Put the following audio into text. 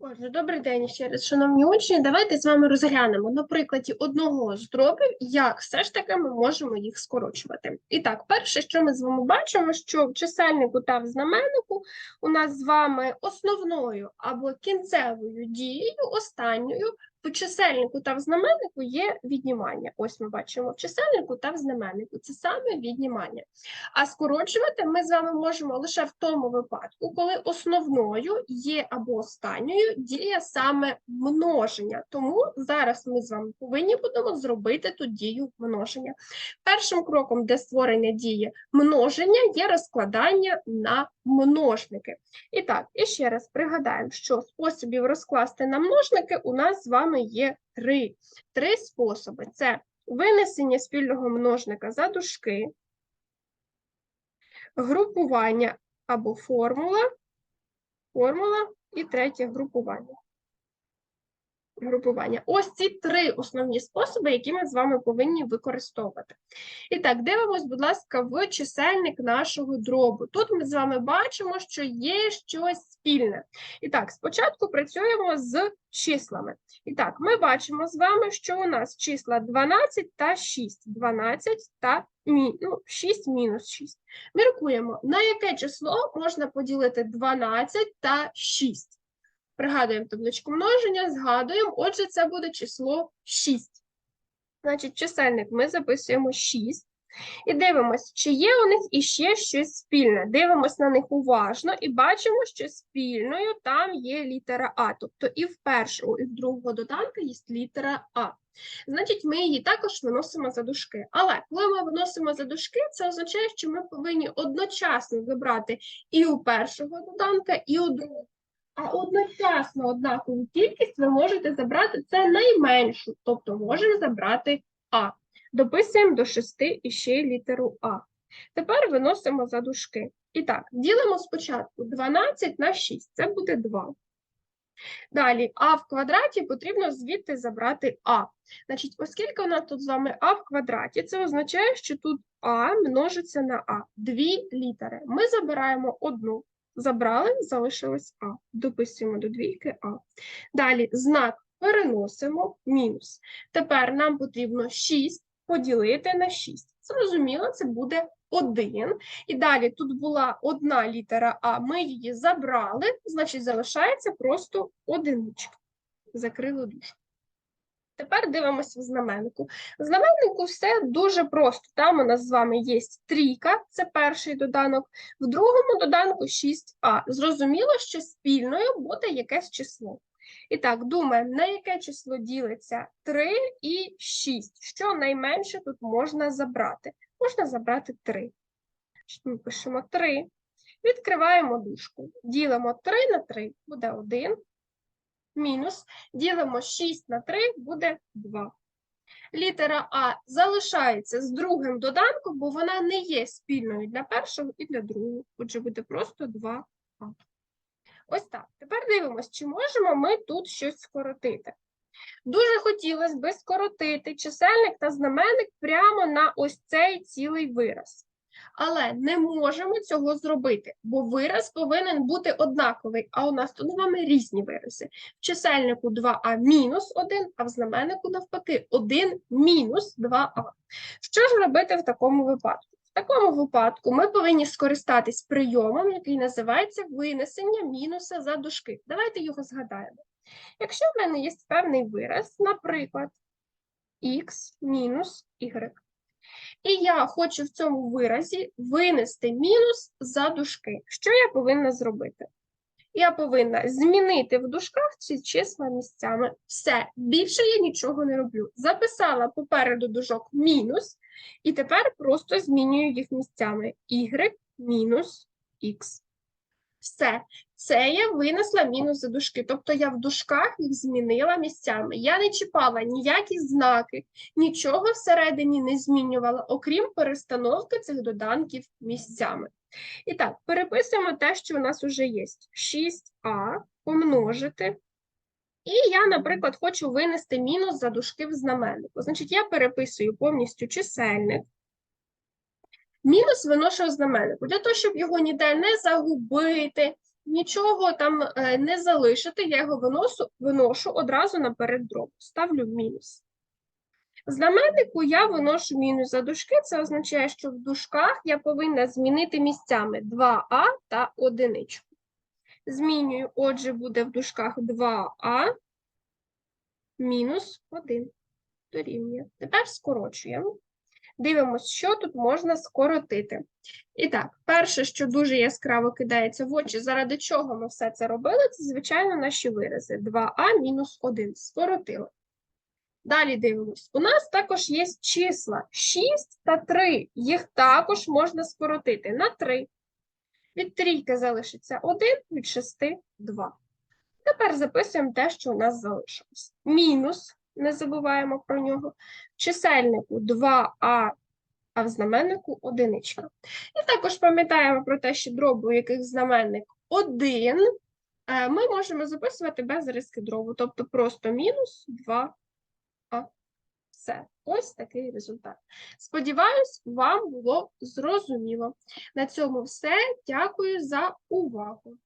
Отже, добрий день ще раз, шановні учні. Давайте з вами розглянемо на прикладі одного з дробів, як все ж таки ми можемо їх скорочувати. І так, перше, що ми з вами бачимо, що в чисельнику та в знаменнику у нас з вами основною або кінцевою дією, останньою в чисельнику та в знаменнику є віднімання. Ось ми бачимо в чисельнику та в знаменнику. Це саме віднімання. А скорочувати ми з вами можемо лише в тому випадку, коли основною є або останньою дія саме множення. Тому зараз ми з вами повинні будемо зробити ту дію множення. Першим кроком для створення дії множення є розкладання на множники. І так, і ще раз пригадаємо, що способів розкласти на множники у нас з вами є три. Три способи: це винесення спільного множника за дужки, групування або формула, формула і третє групування. Групування. Ось ці три основні способи, які ми з вами повинні використовувати. І так, дивимось, будь ласка, в чисельник нашого дробу. Тут ми з вами бачимо, що є щось спільне. І так, спочатку працюємо з числами. І так, ми бачимо з вами, що у нас числа 12 та 6. 12 та ну, 6 мінус 6. Міркуємо, на яке число можна поділити 12 та 6. Пригадуємо табличку множення, згадуємо, отже, це буде число 6. Значить, чисельник ми записуємо 6. І дивимося, чи є у них іще щось спільне. Дивимося на них уважно і бачимо, що спільною там є літера А. Тобто і в першого, і в другого доданка є літера А. Значить, ми її також виносимо за дужки. Але коли ми виносимо за дужки, це означає, що ми повинні одночасно забрати і у першого доданка, і у другого. А одночасно однакову кількість ви можете забрати це найменшу, тобто можемо забрати А. Дописуємо до 6 і ще літеру А. Тепер виносимо за дужки. І так, ділимо спочатку 12 на 6, це буде 2. Далі, а в квадраті потрібно звідти забрати А. Значить, оскільки у нас тут з вами А в квадраті, це означає, що тут А множиться на А. Дві літери. Ми забираємо одну. Забрали, залишилось А. Дописуємо до двійки А. Далі знак переносимо мінус. Тепер нам потрібно 6 поділити на 6. Зрозуміло, це буде 1. І далі тут була одна літера А, ми її забрали, значить залишається просто одиничка. Закрили дужку. Тепер дивимося в знаменнику. В знаменнику все дуже просто. Там у нас з вами є трійка, це перший доданок, в другому доданку 6а. Зрозуміло, що спільною буде якесь число. І так, думаємо, на яке число ділиться 3 і 6. Що найменше тут можна забрати? Можна забрати 3. Ми пишемо 3. Відкриваємо дужку. Ділимо 3 на 3, буде 1 мінус, ділимо 6 на 3, буде 2. Літера А залишається з другим доданком, бо вона не є спільною для першого і для другого. Отже, буде просто 2А. Ось так. Тепер дивимося, чи можемо ми тут щось скоротити. Дуже хотілося би скоротити чисельник та знаменник прямо на ось цей цілий вираз. Але не можемо цього зробити, бо вираз повинен бути однаковий, а у нас тут з вами різні вирази. В чисельнику 2а мінус 1, а в знаменнику навпаки 1 мінус 2а. Що ж робити в такому випадку? В такому випадку ми повинні скористатись прийомом, який називається винесення мінуса за дужки. Давайте його згадаємо. Якщо в мене є певний вираз, наприклад, х мінус y, і я хочу в цьому виразі винести мінус за дужки. Що я повинна зробити? Я повинна змінити в дужках ці числа місцями. Все, більше я нічого не роблю. Записала попереду дужок мінус, і тепер просто змінюю їх місцями. y мінус х. Все, це я винесла мінус за дужки. Тобто я в дужках їх змінила місцями. Я не чіпала ніякі знаки, нічого всередині не змінювала, окрім перестановки цих доданків місцями. І так, переписуємо те, що у нас вже є. 6а помножити. І я, наприклад, хочу винести мінус за дужки в знаменнику. Значить, я переписую повністю чисельник. Мінус виношу знаменнику. Для того, щоб його ніде не загубити, нічого там е, не залишити, я його виносу, виношу одразу наперед дробу, ставлю мінус. Знаменнику я виношу мінус за дужки, це означає, що в дужках я повинна змінити місцями 2а та одиничку. Змінюю, отже, буде в дужках 2а мінус 1 дорівнює. Тепер скорочуємо. Дивимось, що тут можна скоротити. І так, перше, що дуже яскраво кидається в очі, заради чого ми все це робили, це, звичайно, наші вирази. 2а мінус 1. Скоротили. Далі дивимось. У нас також є числа 6 та 3. Їх також можна скоротити на 3. Від трійки залишиться 1, від 6 – 2. Тепер записуємо те, що у нас залишилось. Мінус, не забуваємо про нього, в чисельнику 2а, а в знаменнику одиничка. І також пам'ятаємо про те, що дроби, у яких знаменник 1, е, ми можемо записувати без риски дробу, тобто просто мінус 2а. Все, ось такий результат. Сподіваюсь, вам було зрозуміло. На цьому все. Дякую за увагу.